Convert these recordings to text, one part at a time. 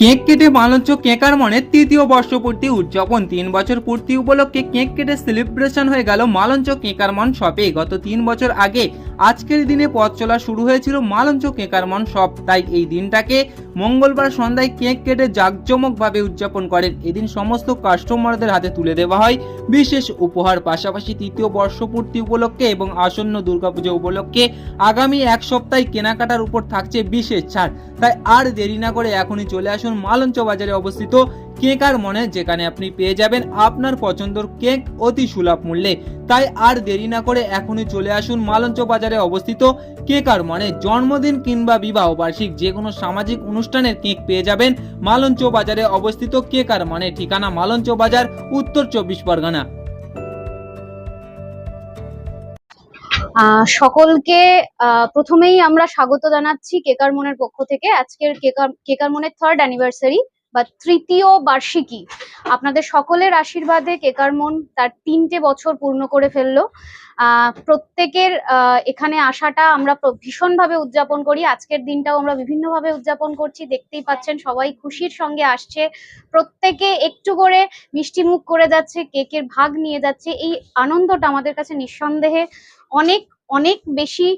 Cake কেটে মালঞ্চ কেকার মনে তৃতীয় বর্ষপূর্তি উদযাপন। তিন বছর পূর্তি উপলক্ষে কেক কেটে সেলিব্রেশন হয়ে গেল মালঞ্চ কেকার মন শপে। গত তিন বছর আগে আজকের দিনে পথ চলা শুরু হয়েছিল মালঞ্চ কেকার মন শপ তাই এই দিনটাকে মঙ্গলবার সন্ধ্যায় কেক কেটে জাঁকজমকভাবে উদযাপন করেন। এদিন সমস্ত কাস্টমারদের হাতে তুলে দেওয়া হয়। বিশেষ উপহার, পাশাপাশি তৃতীয় বর্ষপূর্তি উপলক্ষে এবং আসন্ন দুর্গাপুজো উপলক্ষে আগামী এক সপ্তাহে কেনাকাটার উপর থাকছে বিশেষ ছাড়। তাই আর দেরি না করে এখনই চলে আসুন মালঞ্চ বাজারে অবস্থিত কেক আর মনে যেখানে আপনি পেয়ে যাবেন আপনার পছন্দর কেক অতি সুলভ মূল্যে। তাই আর দেরি না করে এখনই চলে আসুন মালঞ্চ বাজারে অবস্থিত কেক আর মনে। জন্মদিন কিংবা বিবাহ বার্ষিক যে কোনো সামাজিক অনুষ্ঠানের কেক পেয়ে যাবেন মালঞ্চ বাজারে অবস্থিত কেক আর মনে। ঠিকানা মালঞ্চ বাজার, উত্তর চব্বিশ পরগনা। সকলকে প্রথমেই আমরা স্বাগত জানাচ্ছি কেকার মনের পক্ষ থেকে। আজকের কেকার কেকার মনের থার্ড অ্যানিভার্সারি বা তৃতীয় বার্ষিকী, আপনাদের সকলের আশীর্বাদে কেকার মন তার তিনটে বছর পূর্ণ করে ফেলল। প্রত্যেকের এখানে আসাটা আমরা ভীষণভাবে উদযাপন করি। আজকের দিনটাও আমরা বিভিন্নভাবে উদযাপন করছি। দেখতেই পাচ্ছেন, সবাই খুশির সঙ্গে আসছে। প্রত্যেকে একটু করে মিষ্টি মুখ করে যাচ্ছে, কেকের ভাগ নিয়ে যাচ্ছে। এই আনন্দটা আমাদের কাছে নিঃসন্দেহে অনেক অনেক বেশি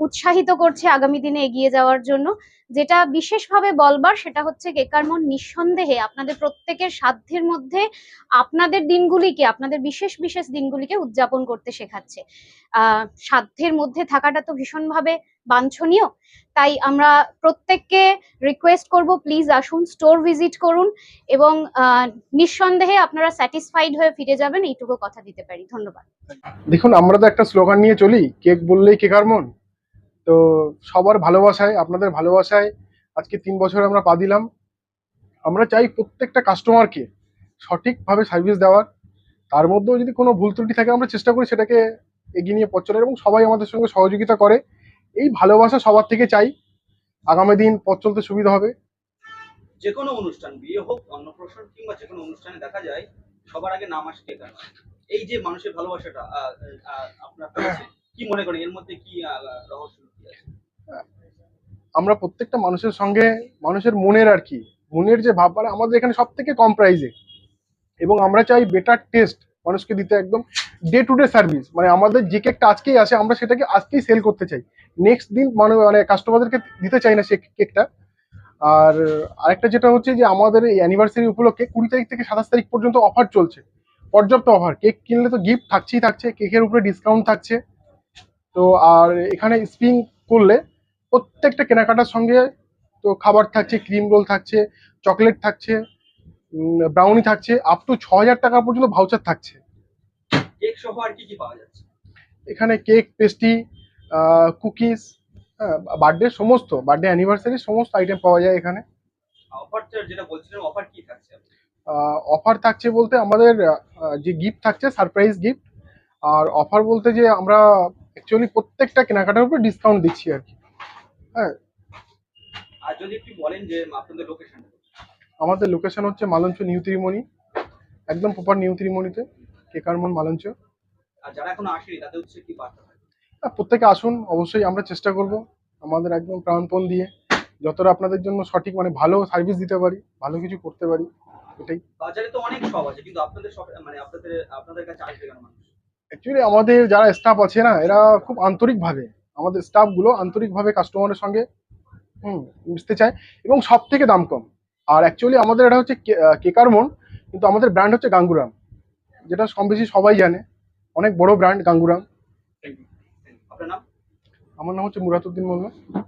উৎসাহিত করছে আগামী দিনে এগিয়ে যাওয়ার জন্য। যেটা বিশেষভাবে বলবার সেটা হচ্ছে কেকার মন নিঃসন্দেহে আপনাদের প্রত্যেকের সাধ্যের মধ্যে আপনাদের দিনগুলিকে, আপনাদের বিশেষ বিশেষ দিনগুলিকে উদযাপন করতে শেখাচ্ছে। সাধ্যের মধ্যে থাকাটা তো ভীষণভাবে বাঞ্ছনীয়। তাই আমরা প্রত্যেককে রিকোয়েস্ট করব প্লিজ আসুন স্টোর ভিজিট করুন এবং নিঃসন্দেহে আপনারা স্যাটিসফাইড হয়ে ফিরে যাবেন, এইটুকু কথা দিতে পারি। ধন্যবাদ। দেখুন, আমরা তো একটা স্লোগান নিয়ে চলি, কেক বললেই কেকার মন। তো সবার ভালোবাসায়, আপনাদের ভালোবাসায় আজকে তিন বছর আমরা পা দিলাম। আমরা চাই প্রত্যেকটা কাস্টমারকে সঠিকভাবে সার্ভিস দেওয়ার। তার মধ্যেও যদি কোনো ভুল ত্রুটি থাকে, আমরা চেষ্টা করি সেটাকে এগিয়ে নিয়ে পথ চলার এবং সবাই আমাদের সঙ্গে সহযোগিতা করে। এই ভালোবাসা সবার থেকে চাই। আগামী দিন পথ চলতে সুবিধা হবে। যে কোনো অনুষ্ঠান বিয়ে হোক অন্নপ্রাশন কিংবা যে কোনো অনুষ্ঠানে দেখা যায় সবার আগে নাম আসে কেকার এই যে মানুষের ভালোবাসাটা আপনার কি মনে করেন? এর মধ্যে কি রহস্য আছে? আমরা প্রত্যেকটা মানুষের সঙ্গে মানুষের মনের আর কি মনের যে ভাব মানে আমাদের এখানে সব থেকে কম প্রাইসে এবং আমরা চাই বেটার টেস্ট মানুষকে দিতে একদম ডে টু ডে সার্ভিস মানে আমাদের যে কেকটা আজকেই আসে, আমরা সেটাকে আজকেই সেল করতে চাই। নেক্সট দিন মানে মানে কাস্টমারদেরকে দিতে চাই না সে কেকটা আর আরেকটা যেটা হচ্ছে যে, আমাদের এই অ্যানিভার্সারি উপলক্ষে কুড়ি তারিখ থেকে সাতাশ তারিখ পর্যন্ত অফার চলছে। পর্যাপ্ত অফার কেক কিনলে তো গিফট থাকছেই থাকছে কেকের উপরে ডিসকাউন্ট থাকছে। তো আর এখানে স্পিং করলে প্রত্যেকটা কেনাকাটার সঙ্গে তো খাবার থাকছে ক্রিম রোল থাকছে চকলেট থাকছে। ব্রাউনি থাকছে আপ টু ছ হাজার টাকা পর্যন্ত ভাউচার থাকছে। কেক সহ আর কি কি পাওয়া যাচ্ছে? এখানে কেক পেস্ট্রি কুকিজ বার্থডে সমস্ত বার্থডে অ্যানিভার্সারি সমস্ত আইটেম পাওয়া যায় এখানে। অফার যেটা বলছিলেন অফার কি থাকছে? অফার থাকছে বলতে আমাদের যে গিফট থাকছে সারপ্রাইজ গিফট আর অফার বলতে যে আমরা অ্যাকচুয়ালি প্রত্যেকটা কেনাকাটার উপর ডিসকাউন্ট দিচ্ছি আর কি। হ্যাঁ। আর যদি একটু বলেন যে আপনাদের লোকেশন আমাদের লোকেশন হচ্ছে মালঞ্চ নিউ ত্রিমণি একদম প্রপার নিউ ত্রিমণিতে কেকারমন মালঞ্চ। আর যারা এখনও আসেনি তাদের হচ্ছে কি বার্তা প্রত্যেকে আসুন অবশ্যই আমরা চেষ্টা করব আমাদের একদম প্রাণপণ দিয়ে যতটা আপনাদের জন্য সঠিক মানে ভালো সার্ভিস দিতে পারি ভালো কিছু করতে পারি এটাই। বাজারে তো অনেক সব আছে কিন্তু আপনাদের সব মানে আপনাদের আপনাদের কাছে আসবে কেন মানুষ? অ্যাকচুয়ালি আমাদের যারা স্টাফ আছে না এরা খুব আন্তরিকভাবে আমাদের স্টাফগুলো আন্তরিকভাবে কাস্টমারের সঙ্গে হুম মিশতে চায় এবং সব থেকে দাম কম। আর অ্যাকচুয়ালি আমাদের এটা হচ্ছে কে- মোড় কেকারমন কিন্তু আমাদের ব্র্যান্ড হচ্ছে গাঙ্গুরাম যেটা কম বেশি সবাই জানে। অনেক বড় ব্র্যান্ড গাঙ্গুরাম। আমার নাম হচ্ছে মুরাতুদ্দিন মোল্লা।